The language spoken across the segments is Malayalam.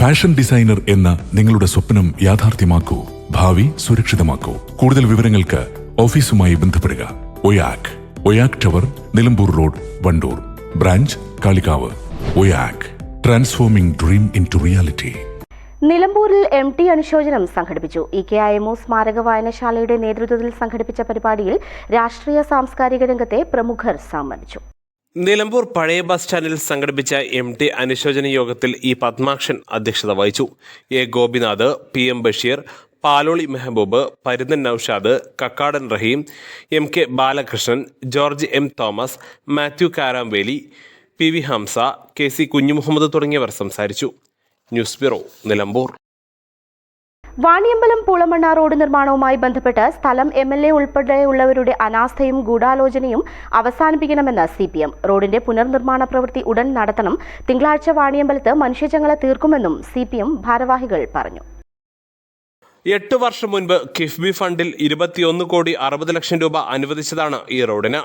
ഫാഷൻ ഡിസൈനർ എന്ന നിങ്ങളുടെ സ്വപ്നം യാഥാർത്ഥ്യമാക്കൂ. ഭാവി സുരക്ഷിതമാക്കൂ. കൂടുതൽ വിവരങ്ങൾക്ക് ഓഫീസുമായി ബന്ധപ്പെടുക. Oyak. Oyak tower Nilambur road Wandoor. Branch Kalikavu. Oyak. Transforming dream into reality. നിലമ്പൂരിൽ എം ടി അനുശോചനം സംഘടിപ്പിച്ചു. E K I M O സ്മാരക വായനശാലയുടെ നേതൃത്വത്തിൽ സംഘടിപ്പിച്ച പരിപാടിയിൽ രാഷ്ട്രീയ സാംസ്കാരിക രംഗത്തെ പ്രമുഖർ സംബന്ധിച്ചു നിലമ്പൂർ പഴയ ബസ് സ്റ്റാൻഡിൽ സംഘടിപ്പിച്ച എം ടി അനുശോചന യോഗത്തിൽ ഇ പത്മാക്ഷൻ അധ്യക്ഷത വഹിച്ചു. A Gopinath P M Basheer Paloli Mehaboob Parunnan Noushad Kakkadan Raheem M K Balakrishnan George M Thomas Mathew Karamveli P V Hamsa K C Kunjumuhammed തുടങ്ങിയവർ സംസാരിച്ചു. News bureau Nilambur. Vaniyambalam Poolamanna road നിർമ്മാണവുമായി ബന്ധപ്പെട്ട് സ്ഥലം എം എൽ എ ഉൾപ്പെടെയുള്ളവരുടെ അനാസ്ഥയും ഗൂഢാലോചനയും അവസാനിപ്പിക്കണമെന്ന് സി പി എം. റോഡിന്റെ പുനർനിർമ്മാണ പ്രവൃത്തി ഉടൻ നടത്തണം. തിങ്കളാഴ്ച വാണിയമ്പലത്ത് മനുഷ്യചങ്ങല തീർക്കുമെന്നും സി പി എം ഭാരവാഹികൾ പറഞ്ഞു. എട്ട് വർഷം മുൻപ് കിഫ്ബി ഫണ്ടിൽ ഇരുപത്തിയൊന്ന് കോടി അറുപത് ലക്ഷം രൂപ അനുവദിച്ചതാണ് ഈ റോഡിന്.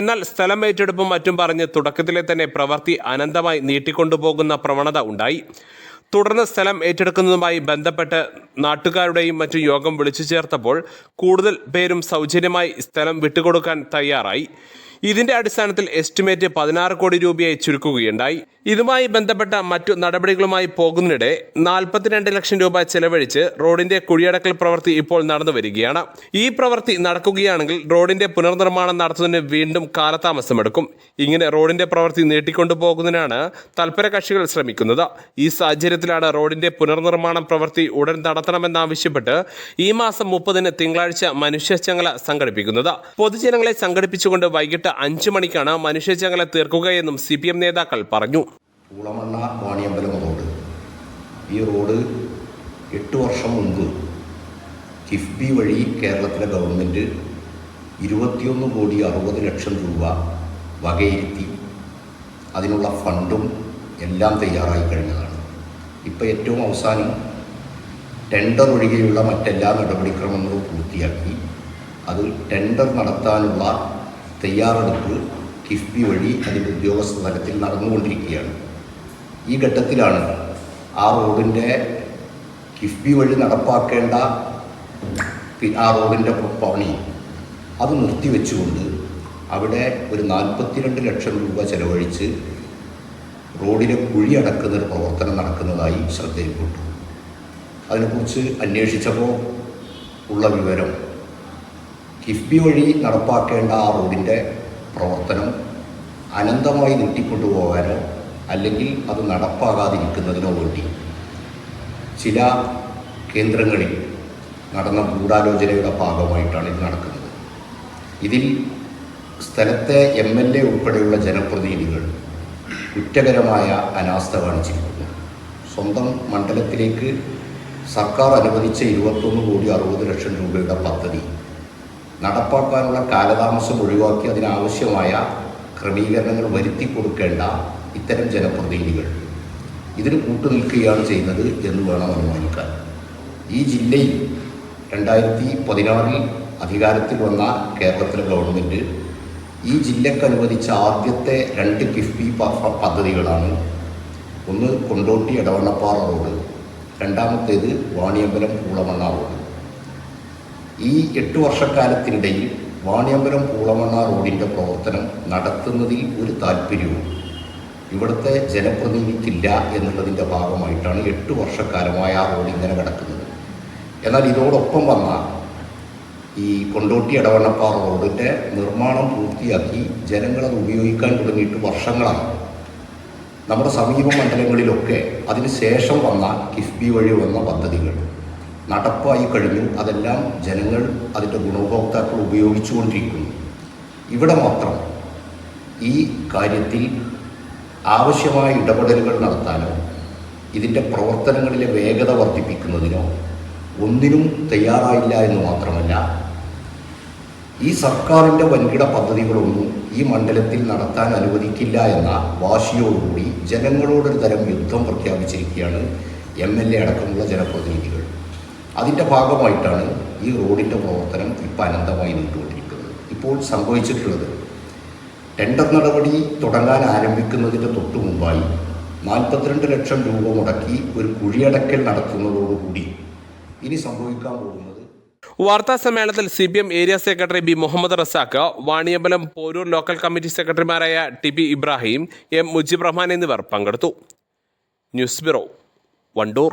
എന്നാൽ സ്ഥലം ഏറ്റെടുപ്പും മറ്റും പറഞ്ഞ് തുടക്കത്തിലെ തന്നെ പ്രവൃത്തി അനന്തമായി നീട്ടിക്കൊണ്ടുപോകുന്ന പ്രവണത ഉണ്ടായി. തുടർന്ന് സ്ഥലം ഏറ്റെടുക്കുന്നതുമായി ബന്ധപ്പെട്ട് നാട്ടുകാരുടെയും മറ്റും യോഗം വിളിച്ചു ചേർത്തപ്പോൾ കൂടുതൽ പേരും സൗജന്യമായി സ്ഥലം വിട്ടുകൊടുക്കാൻ തയ്യാറായി. ഇതിന്റെ അടിസ്ഥാനത്തിൽ എസ്റ്റിമേറ്റ് പതിനാറ് കോടി രൂപയായി ചുരുക്കുകയുണ്ടായി. ഇതുമായി ബന്ധപ്പെട്ട മറ്റു നടപടികളുമായി പോകുന്നതിനിടെ നാൽപ്പത്തിരണ്ട് ലക്ഷം രൂപ ചെലവഴിച്ച് റോഡിന്റെ കുഴിയടക്കൽ പ്രവൃത്തി ഇപ്പോൾ നടന്നു വരികയാണ്. ഈ പ്രവൃത്തി നടക്കുകയാണെങ്കിൽ റോഡിന്റെ പുനർനിർമ്മാണം നടത്തുന്നതിന് വീണ്ടും കാലതാമസമെടുക്കും. ഇങ്ങനെ റോഡിന്റെ പ്രവൃത്തി നീട്ടിക്കൊണ്ടു പോകുന്നതിനാണ് തൽപര കക്ഷികൾ ശ്രമിക്കുന്നത്. ഈ സാഹചര്യത്തിലാണ് റോഡിന്റെ പുനർനിർമ്മാണം പ്രവൃത്തി ഉടൻ നടത്തണമെന്നാവശ്യപ്പെട്ട് ഈ മാസം മുപ്പതിന് തിങ്കളാഴ്ച മനുഷ്യച്ചങ്ങല സംഘടിപ്പിക്കുന്നത്. പൊതുജനങ്ങളെ സംഘടിപ്പിച്ചുകൊണ്ട് വൈകിട്ട് അഞ്ചു മണിക്കാണ് മനുഷ്യചങ്ങല തീർക്കുകയെന്നും സി പി എം നേതാക്കൾ പറഞ്ഞു. പൂളമണ്ണ വാണിയമ്പലം റോഡ്. ഈ റോഡ് എട്ട് വർഷം മുൻപ് കിഫ്ബി വഴി കേരളത്തിലെ ഗവൺമെന്റ് ഇരുപത്തിയൊന്ന് കോടി അറുപത് ലക്ഷം രൂപ വകയിരുത്തി. അതിനുള്ള ഫണ്ടും എല്ലാം തയ്യാറായി കഴിഞ്ഞതാണ്. ഇപ്പോൾ ഏറ്റവും അവസാനം ടെൻഡർ ഒഴികെയുള്ള മറ്റെല്ലാ നടപടിക്രമങ്ങളും പൂർത്തിയാക്കി. അത് ടെൻഡർ നടത്താനുള്ള തയ്യാറെടുപ്പ് കിഫ്ബി വഴി അതിന്റെ ഉദ്യോഗസ്ഥ തലത്തിൽ നടന്നുകൊണ്ടിരിക്കുകയാണ്. ഈ ഘട്ടത്തിലാണ് ആ റോഡിന്റെ കിഫ്ബി വഴി നടപ്പാക്കേണ്ട ആ റോഡിന്റെ പണി. അത് നിർത്തിവെച്ചുകൊണ്ട് അവിടെ ഒരു നാൽപ്പത്തിരണ്ട് ലക്ഷം രൂപ ചെലവഴിച്ച് റോഡിലെ കുഴി അടക്കുന്ന ഒരു പ്രവർത്തനം നടക്കുന്നതായി ശ്രദ്ധയിൽപ്പെട്ടു. അതിനെക്കുറിച്ച് അന്വേഷിച്ചപ്പോൾ ഉള്ള വിവരം കിഫ്ബി വഴി നടപ്പാക്കേണ്ട ആ റോഡിന്റെ പ്രവർത്തനം അനന്തമായി നീട്ടിക്കൊണ്ടുപോകാനോ അല്ലെങ്കിൽ അത് നടപ്പാകാതിരിക്കുന്നതിനോ വേണ്ടി ചില കേന്ദ്രങ്ങളിൽ നടന്ന ഗൂഢാലോചനയുടെ ഭാഗമായിട്ടാണ് ഇത് നടക്കുന്നത്. ഇതിൽ സ്ഥലത്തെ എം എൽ എ ഉൾപ്പെടെയുള്ള ജനപ്രതിനിധികൾ കുറ്റകരമായ അനാസ്ഥ കാണിച്ചിരിക്കുന്നു. സ്വന്തം മണ്ഡലത്തിലേക്ക് സർക്കാർ അനുവദിച്ച ഇരുപത്തൊന്ന് കോടി അറുപത് ലക്ഷം രൂപയുടെ പദ്ധതി നടപ്പാക്കാനുള്ള കാലതാമസം ഒഴിവാക്കി അതിനാവശ്യമായ ക്രമീകരണങ്ങൾ വരുത്തി കൊടുക്കേണ്ട ഇത്തരം ജനപ്രതിനിധികൾ. ഇതിന് കൂട്ടുനിൽക്കുകയാണ് ചെയ്യുന്നത് എന്ന് വേണം അനുമാനിക്കാൻ. ഈ ജില്ലയിൽ രണ്ടായിരത്തി പതിനാറിൽ അധികാരത്തിൽ വന്ന കേരളത്തിലെ ഗവൺമെന്റ് ഈ ജില്ലക്ക് അനുവദിച്ച ആദ്യത്തെ രണ്ട് കിഫ്ബി പദ്ധതികളാണ്. ഒന്ന് കൊണ്ടോട്ടി എടവണ്ണപ്പാറ റോഡ് രണ്ടാമത്തേത് വാണിയമ്പലം പൂളമണ്ണ റോഡ്. ഈ എട്ട് വർഷക്കാലത്തിനിടയിൽ വാണിയമ്പലം പൂളമണ്ണ റോഡിന്റെ പ്രവർത്തനം നടത്തുന്നതിൽ ഒരു താല്പര്യവും ഇവിടുത്തെ ജനപ്രതിനിധിക്കില്ല എന്നുള്ളതിന്റെ ഭാഗമായിട്ടാണ് എട്ട് വർഷക്കാലമായ ആ റോഡ് ഇങ്ങനെ കിടക്കുന്നത്. എന്നാൽ ഇതോടൊപ്പം വന്ന ഈ കൊണ്ടോട്ടി ഇടവണ്ണപ്പാറ റോഡിന്റെ നിർമ്മാണം പൂർത്തിയാക്കി ജനങ്ങളത് ഉപയോഗിക്കാൻ തുടങ്ങിയിട്ട് വർഷങ്ങളാണ് നമ്മുടെ സമീപ മണ്ഡലങ്ങളിലൊക്കെ അതിന് ശേഷം വന്ന കിഫ്ബി വഴി വന്ന പദ്ധതികൾ. നടപ്പായി കഴിഞ്ഞു. അതെല്ലാം ജനങ്ങൾ അതിന്റെ ഗുണഭോക്താക്കൾ ഉപയോഗിച്ചുകൊണ്ടിരിക്കുന്നു. ഇവിടെ മാത്രം ഈ കാര്യത്തിൽ ആവശ്യമായ ഇടപെടലുകൾ നടത്താനോ ഇതിന്റെ പ്രവർത്തനങ്ങളിലെ വേഗത വർദ്ധിപ്പിക്കുന്നതിനോ ഒന്നിനും തയ്യാറായില്ല എന്ന് മാത്രമല്ല ഈ സർക്കാരിന്റെ വൻകിട പദ്ധതികളൊന്നും ഈ മണ്ഡലത്തിൽ നടത്താൻ അനുവദിക്കില്ല എന്ന വാശിയോടുകൂടി ജനങ്ങളോടൊരു തരം യുദ്ധം പ്രഖ്യാപിച്ചിരിക്കുകയാണ് എം എൽ എ അടക്കമുള്ള ജനപ്രതിനിധികൾ. അതിന്റെ ഭാഗമായിട്ടാണ് ഈ റോഡിന്റെ പ്രവർത്തനം ഇപ്പോൾ അനന്തമായി നീണ്ടുകൊണ്ടിരിക്കുന്നത്. ഇപ്പോൾ സംഭവിച്ചിട്ടുള്ളത് ടെൻഡർ നടപടി തുടങ്ങാൻ ആരംഭിക്കുന്നതിന്റെ തൊട്ടു മുമ്പായി നാൽപ്പത്തിരണ്ട് ലക്ഷം രൂപ മുടക്കി ഒരു കുഴിയടക്കൽ നടത്തുന്നതോടുകൂടി ഇനി സംഭവിക്കാൻ പോകുന്നത് വാർത്താ സമ്മേളനത്തിൽ C P M area secretary B Muhammad Razak Vaniyambalam Porur local committee സെക്രട്ടറിമാരായ T P Ibrahim M Mujeeb Rahman എന്നിവർ പങ്കെടുത്തു. News bureau Wandoor.